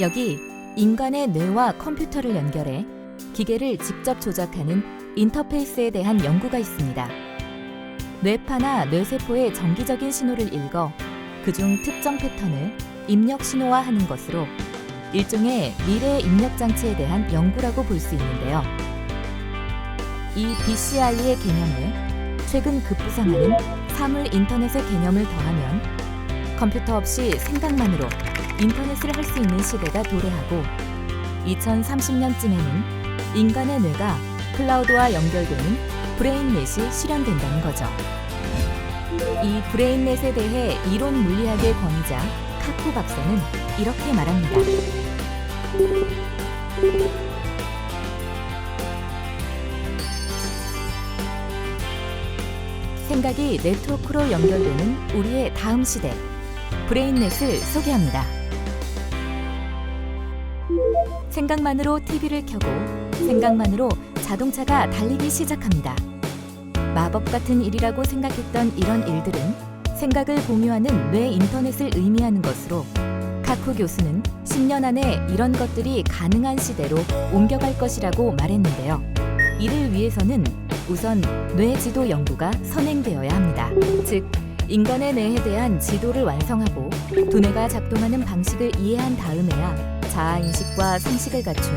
여기 인간의 뇌와 컴퓨터를 연결해 기계를 직접 조작하는 인터페이스에 대한 연구가 있습니다. 뇌파나 뇌세포의 정기적인 신호를 읽어 그중 특정 패턴을 입력 신호화하는 것으로 일종의 미래 입력 장치에 대한 연구라고 볼 수 있는데요. 이 BCI의 개념을 최근 급부상하는 사물 인터넷의 개념을 더하면 컴퓨터 없이 생각만으로 인터넷을 할 수 있는 시대가 도래하고 2030년쯤에는 인간의 뇌가 클라우드와 연결되는 브레인넷이 실현된다는 거죠. 이 브레인넷에 대해 이론 물리학의 권위자 카쿠 박사는 이렇게 말합니다. 생각이 네트워크로 연결되는 우리의 다음 시대 브레인넷을 소개합니다. 생각만으로 TV를 켜고 생각만으로 자동차가 달리기 시작합니다. 마법 같은 일이라고 생각했던 이런 일들은 생각을 공유하는 뇌 인터넷을 의미하는 것으로 카쿠 교수는 10년 안에 이런 것들이 가능한 시대로 옮겨갈 것이라고 말했는데요. 이를 위해서는 우선 뇌 지도 연구가 선행되어야 합니다. 즉, 인간의 뇌에 대한 지도를 완성하고 두뇌가 작동하는 방식을 이해한 다음에야 자아 인식과 상식을 갖춘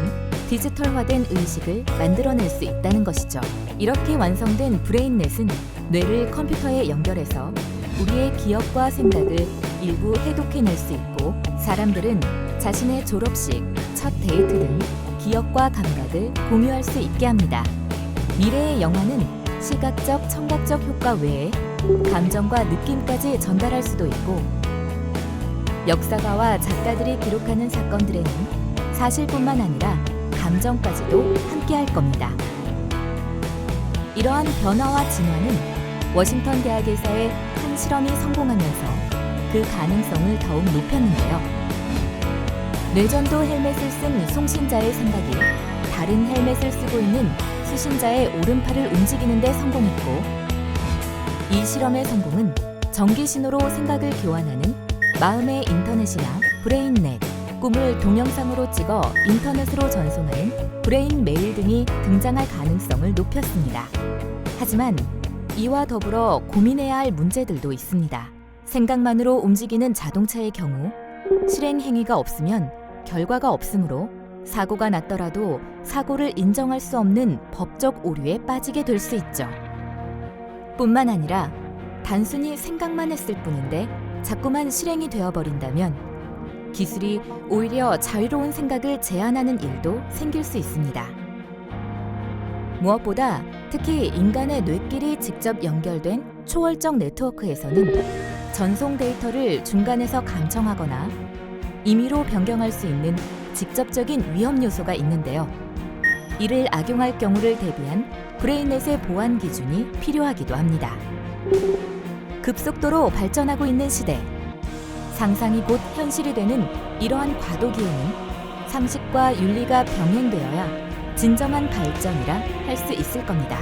디지털화된 의식을 만들어낼 수 있다는 것이죠. 이렇게 완성된 브레인넷은 뇌를 컴퓨터에 연결해서 우리의 기억과 생각을 일부 해독해낼 수 있고 사람들은 자신의 졸업식, 첫 데이트 등 기억과 감각을 공유할 수 있게 합니다. 미래의 영화는 시각적, 청각적 효과 외에 감정과 느낌까지 전달할 수도 있고 역사가와 작가들이 기록하는 사건들에는 사실뿐만 아니라 감정까지도 함께할 겁니다. 이러한 변화와 진화는 워싱턴 대학에서의 한 실험이 성공하면서 그 가능성을 더욱 높였는데요. 뇌전도 헬멧을 쓴 송신자의 생각이 다른 헬멧을 쓰고 있는 수신자의 오른팔을 움직이는 데 성공했고 이 실험의 성공은 전기 신호로 생각을 교환하는 마음의 인터넷이나 브레인넷, 꿈을 동영상으로 찍어 인터넷으로 전송하는 브레인 메일 등이 등장할 가능성을 높였습니다. 하지만 이와 더불어 고민해야 할 문제들도 있습니다. 생각만으로 움직이는 자동차의 경우 실행 행위가 없으면 결과가 없으므로 사고가 났더라도 사고를 인정할 수 없는 법적 오류에 빠지게 될 수 있죠. 뿐만 아니라 단순히 생각만 했을 뿐인데 자꾸만 실행이 되어버린다면 기술이 오히려 자유로운 생각을 제한하는 일도 생길 수 있습니다. 무엇보다 특히 인간의 뇌끼리 직접 연결된 초월적 네트워크에서는 전송 데이터를 중간에서 감청하거나 임의로 변경할 수 있는 직접적인 위험 요소가 있는데요. 이를 악용할 경우를 대비한 브레인넷의 보안 기준이 필요하기도 합니다. 급속도로 발전하고 있는 시대. 상상이 곧 현실이 되는 이러한 과도기에는 상식과 윤리가 병행되어야 진정한 발전이라 할 수 있을 겁니다.